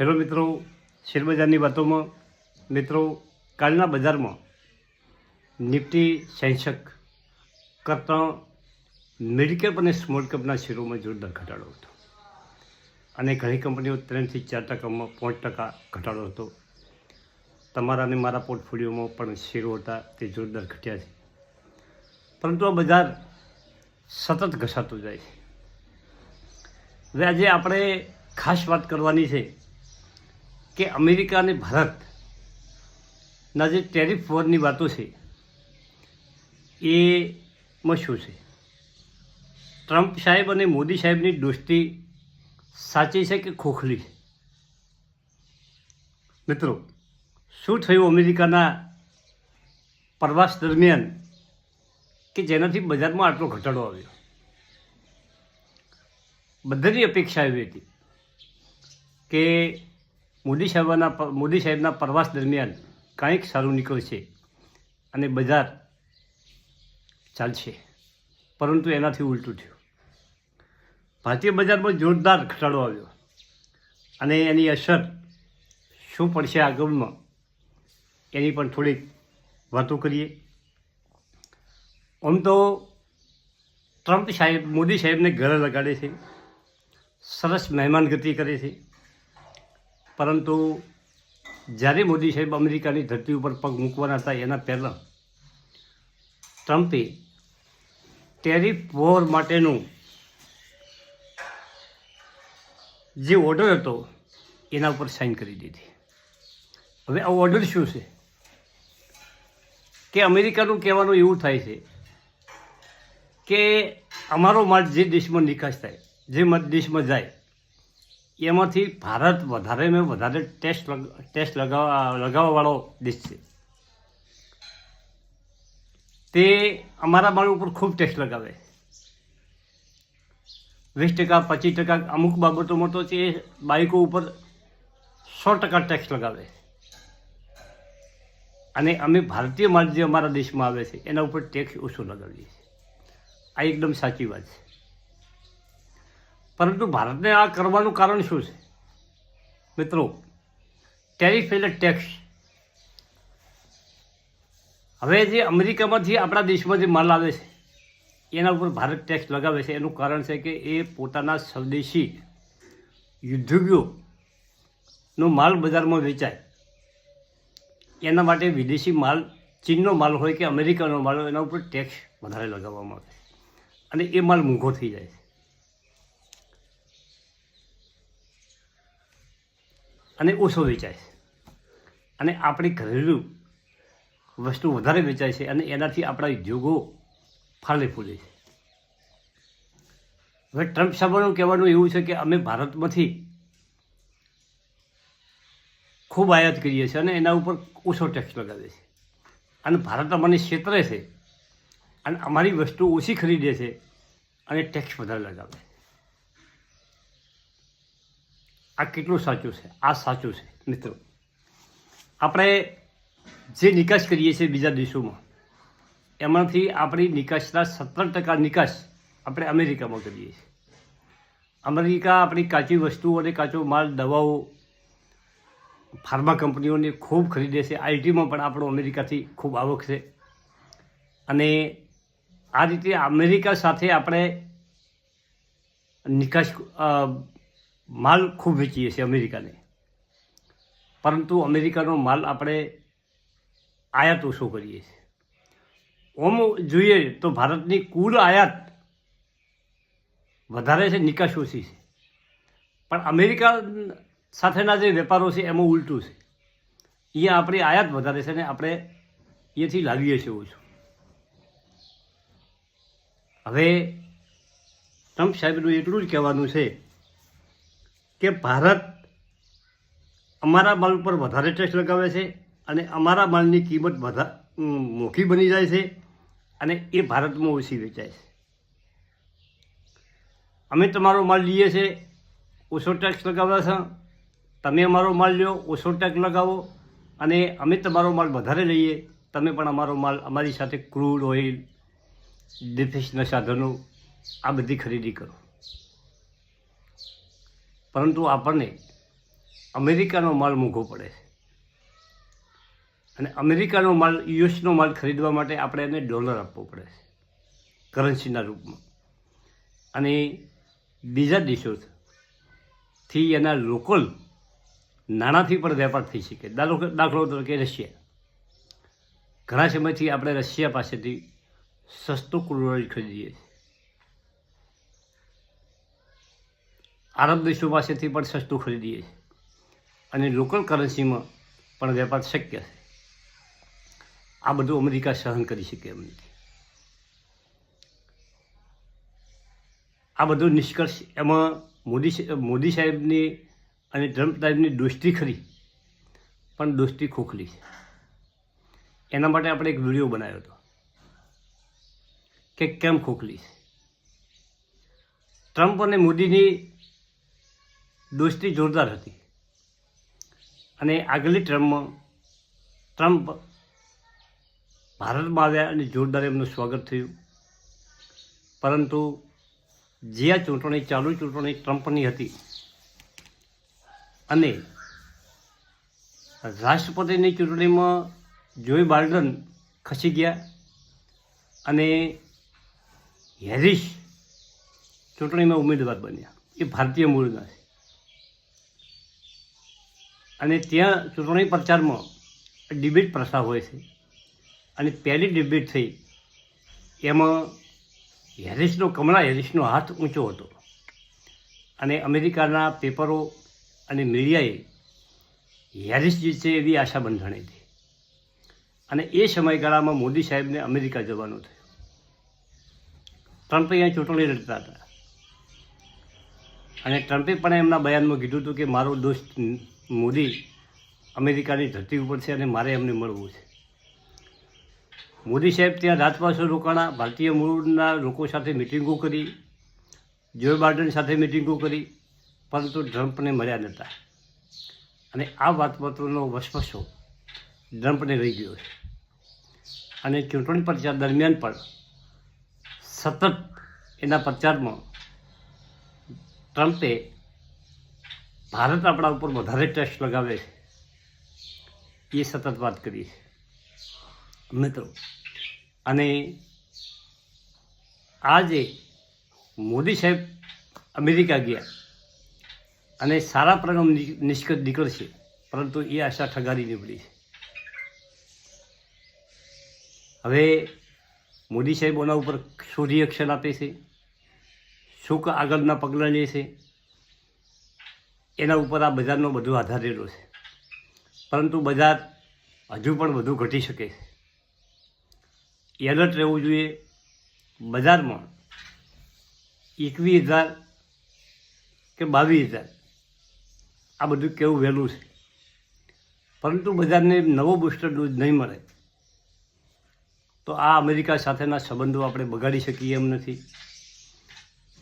Hello મિત્રો, શેરબજારની વાતોમાં. મિત્રો, કાલના બજારમાં નિફ્ટી સેન્સક કરતાં મેડિકેપ અને સ્મોલ કેપના શેરોમાં જોરદાર ઘટાડો હતો. અને ઘણી કંપનીઓ ત્રણથી ચાર ટકામાં પાંચ ટકા ઘટાડો હતો. તમારા અને મારા પોર્ટફોલિયોમાં પણ શેરો હતા, તે જોરદાર ઘટ્યા છે. પરંતુ આ બજાર સતત ઘસાતું જાય છે. હવે આજે આપણે ખાસ વાત કરવાની છે કે અમેરિકા અને ભારતના જે ટેરિફ વોરની વાતો છે એમાં શું છે. ટ્રમ્પ સાહેબ અને મોદી સાહેબની દોસ્તી સાચી છે કે ખોખલી છે? મિત્રો, શું થયું અમેરિકાના પ્રવાસ દરમિયાન કે જેનાથી બજારમાં આટલો ઘટાડો આવ્યો? બધાની અપેક્ષા એવી હતી કે મોદી સાહેબના મોદી સાહેબના પ્રવાસ દરમિયાન કંઈક સારું નીકળશે અને બજાર ચાલશે. પરંતુ એનાથી ઉલટું થયું. ભારતીય બજારમાં જોરદાર ઘટાડો આવ્યો અને એની અસર શું પડશે આગળમાં એની પણ થોડીક વાતો કરીએ. આમ તો ટ્રમ્પ સાહેબ, મોદી સાહેબને ઘરે લગાડે છે. સરસ મહેમાનગતિ કરે છે. પરંતુ જ્યારે મોદી સાહેબ અમેરિકાની ધરતી ઉપર પગ મૂકવાના હતા, એના પહેલાં ટ્રમ્પે ટેરિફ વોર માટેનું જે ઓર્ડર હતો, એના ઉપર સાઇન કરી દીધી. હવે આ ઓર્ડર શું છે? કે અમેરિકાનું કહેવાનું એવું થાય છે કે અમારો માલ જે દેશમાં નિકાસ થાય, જે દેશમાં જાય એમાંથી ભારત વધારેમાં વધારે ટેસ્ટ ટેક્સ લગાવવા લગાવવાવાળો દેશ છે. તે અમારા બાળ ઉપર ખૂબ ટેક્સ લગાવે. વીસ ટકા, પચીસ ટકા અમુક બાબતોમાં તો તે બાઇકો ઉપર સો ટકા ટેક્સ લગાવે. અને અમે ભારતીય માલ જે અમારા દેશમાં આવે છે, એના ઉપર ટેક્સ ઓછો લગાવીએ આ એકદમ સાચી વાત છે. પરંતુ ભારતને આ કરવાનું કારણ શું છે? મિત્રો ટેરિફ એટલે ટેક્સ. હવે જે અમેરિકામાંથી આપણા દેશમાં જે માલ આવે છે, એના ઉપર ભારત ટેક્સ લગાવે છે. એનું કારણ છે કે એ પોતાના સ્વદેશી ઉદ્યોગોનો માલ બજારમાં વેચાય. એના માટે વિદેશી માલ, ચીનનો માલ હોય કે અમેરિકાનો માલ હોય, એના ઉપર ટેક્સ વધારે લગાવવામાં આવે. અને એ માલ મોંઘો થઈ જાય છે. અને ઓછો વેચાય છે. અને આપણી ઘરેલું વસ્તુ વધારે વેચાય છે અને એનાથી આપણા ઉદ્યોગો ફાલે ફૂલે છે. હવે ટ્રમ્પ સાહેબનું કહેવાનું એવું છે કે અમે ભારતમાંથી ખૂબ આયાત કરીએ છીએ અને એના ઉપર ઓછો ટેક્સ લગાવે છે અને ભારત અમને ક્ષેત્રે છે અને અમારી વસ્તુ ઓછી ખરીદે છે અને ટેક્સ વધારે લગાવે છે. આ કેટલું સાચું છે? આ સાચું છે, મિત્રો. આપણે જે નિકાસ કરીએ છીએ બીજા દેશોમાં, એમાંથી આપણી નિકાસના સત્તર ટકા નિકાસ આપણે અમેરિકામાં કરીએ છીએ. અમેરિકા આપણી કાચી વસ્તુઓ અને કાચો માલ, દવાઓ, ફાર્મા કંપનીઓને ખૂબ ખરીદે છે. આઈટીમાં પણ આપણો અમેરિકાથી ખૂબ આવક છે. અને આ રીતે અમેરિકા સાથે આપણે નિકાસ માલ ખૂબ વેચીએ છીએ અમેરિકાને. પરંતુ અમેરિકાનો માલ આપણે આયાત ઓછો કરીએ છીએ. ઓમ જોઈએ તો ભારતની કુલ આયાત વધારે છે, નિકાસ ઓછી છે. પણ અમેરિકા સાથેના જે વેપારો છે, એમાં ઉલટું છે. એ આપણી આયાત વધારે છે ને આપણે એથી લાવીએ છીએ ઓછું. હવે ટ્રમ્પ સાહેબનું એટલું જ કહેવાનું છે કે ભારત અમારા માલ ઉપર વધારે ટેક્સ લગાવે છે અને અમારા માલની કિંમત વધા મોખી બની જાય છે અને એ ભારતમાં ઓછી વેચાય છે. અમે તમારો માલ લઈએ છીએ ઓછો ટેક્સ લગાવ્યા છે. તમે અમારો માલ લ્યો, ઓછો ટેક્સ લગાવો અને અમે તમારો માલ વધારે લઈએ. તમે પણ અમારો માલ અમારી સાથે ક્રૂડ ઓઇલ ડિફિશના સાધનો આ બધી ખરીદી કરો. પરંતુ આપણને અમેરિકાનો માલ મોંઘો પડે છે. અને અમેરિકાનો માલ, યુએસનો માલ ખરીદવા માટે આપણે એને ડોલર આપવો પડે છે, કરન્સીના રૂપમાં. અને બીજા દેશોથી એના લોકલ નાણાંથી પણ વેપાર થઈ શકે. દાખલો તરીકે રશિયા. ઘણા સમયથી આપણે રશિયા પાસેથી સસ્તું ક્રૂડ ઓઇલ ખરીદીએ છીએ. આરબ દેશો પાસેથી પણ સસ્તું ખરીદીએ છીએ. અને લોકલ કરન્સીમાં પણ વેપાર શક્ય છે. આ બધું અમેરિકા સહન કરી શકે એમ નથી. આ બધું નિષ્કર્ષ એમાં મોદી મોદી સાહેબની અને ટ્રમ્પ સાહેબની દોસ્તી ખરી, પણ દોસ્તી ખોખલી છે. એના માટે આપણે એક વીડિયો બનાવ્યો હતો કે કેમ ખોખલી છે. ટ્રમ્પ અને મોદીની દોસ્તી જોરદાર હતી. અને આગલી ટ્રમ્પમાં ટ્રમ્પ ભારતમાં આવ્યા અને જોરદાર એમનું સ્વાગત થયું. પરંતુ જે આ ચૂંટણી ચાલુ ચૂંટણી ટ્રમ્પની હતી અને રાષ્ટ્રપતિની ચૂંટણીમાં જોઈ બાઇડન ખસી ગયા અને હેરિસ ચૂંટણીમાં ઉમેદવાર બન્યા. એ ભારતીય મૂળના છે. અને ત્યાં ચૂંટણી પ્રચારમાં ડિબેટ પ્રથા હોય છે. અને પહેલી ડિબેટ થઈ, એમાં હેરિસનો, કમલા હેરિસનો હાથ ઊંચો હતો. અને અમેરિકાના પેપરો અને મીડિયાએ હેરિસ જીતશે એવી આશા બંધાણી હતી. અને એ સમયગાળામાં મોદી સાહેબને અમેરિકા જવાનું થયું. ટ્રમ્પે અહીંયા ચૂંટણી લડતા હતા. અને ટ્રમ્પે પણ એમના બયાનમાં કીધું હતું કે મારો દોસ્ત મોદી અમેરિકાની ધરતી ઉપર છે અને મારે એમને મળવું છે. મોદી સાહેબ ત્યાં રાજપાસો રોકાણા, ભારતીય મૂળના લોકો સાથે મિટિંગો કરી જો બાઇડન સાથે મિટિંગો કરી, પરંતુ ટ્રમ્પને મળ્યા નહોતા. અને આ વાતપત્રનો વસવસો ટ્રમ્પને રહી ગયો છે. અને ચૂંટણી પ્રચાર દરમિયાન પણ સતત એના પ્રચારમાં ટ્રમ્પે ભારત આપણા ઉપર વધારે ટેક્સ લગાવે છે એ સતત વાત કરી મિત્રો, અને આજે મોદી સાહેબ અમેરિકા ગયા અને સારા પ્રગમ નિષ્કર્ષ નીકળશે, પરંતુ એ આશા ઠગારી નીકળી છે. હવે મોદી સાહેબ ઓના ઉપર શું રિએક્શન આપે છે? શું આગળના પગલાં લે છે? એના ઉપર આ બજારનો બધો આધારેલો છે. પરંતુ બજાર હજુ પણ વધુ ઘટી શકે છે. એલર્ટ રહેવું જોઈએ. બજારમાં એકવીસ હજાર કે બાવીસ હજાર આ બધું કેવું વહેલું છે. પરંતુ બજારને નવો બુસ્ટર ડોઝ નહીં મળે. તો આ અમેરિકા સાથેના સંબંધો આપણે બગાડી શકીએ એમ નથી.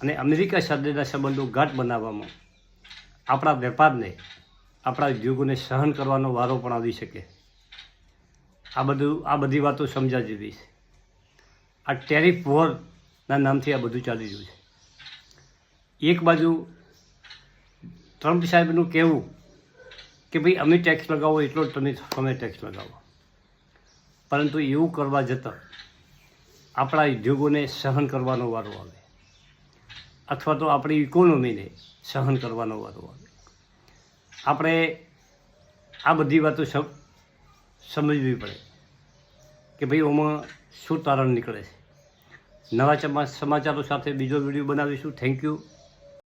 અને અમેરિકા સાથેના સંબંધો ઘાટ બનાવવામાં આપણા વેપારને, આપણા ઉદ્યોગોને સહન કરવાનો વારો પણ આવી શકે. આ બધું, આ બધી વાતો સમજા જેવી છે. આ ટેરિફ વોરના નામથી આ બધું ચાલી રહ્યું છે. એક બાજુ ટ્રમ્પ સાહેબનું કહેવું કે ભાઈ, અમે ટેક્સ લગાવો, એટલો તમે તમે ટેક્સ લગાવો. પરંતુ એવું કરવા જતાં આપણા ઉદ્યોગોને સહન કરવાનો વારો આવે. અથવા તો આપણી ઇકોનોમીને સહન કરવાનો વારો આવે. આપણે આ બધી વાતો સમ સમજવી પડે કે ભાઈ ઓમાં શું તારણ નીકળે છે. નવા સમાચારો સાથે બીજો વીડિયો બનાવીશું. Thank you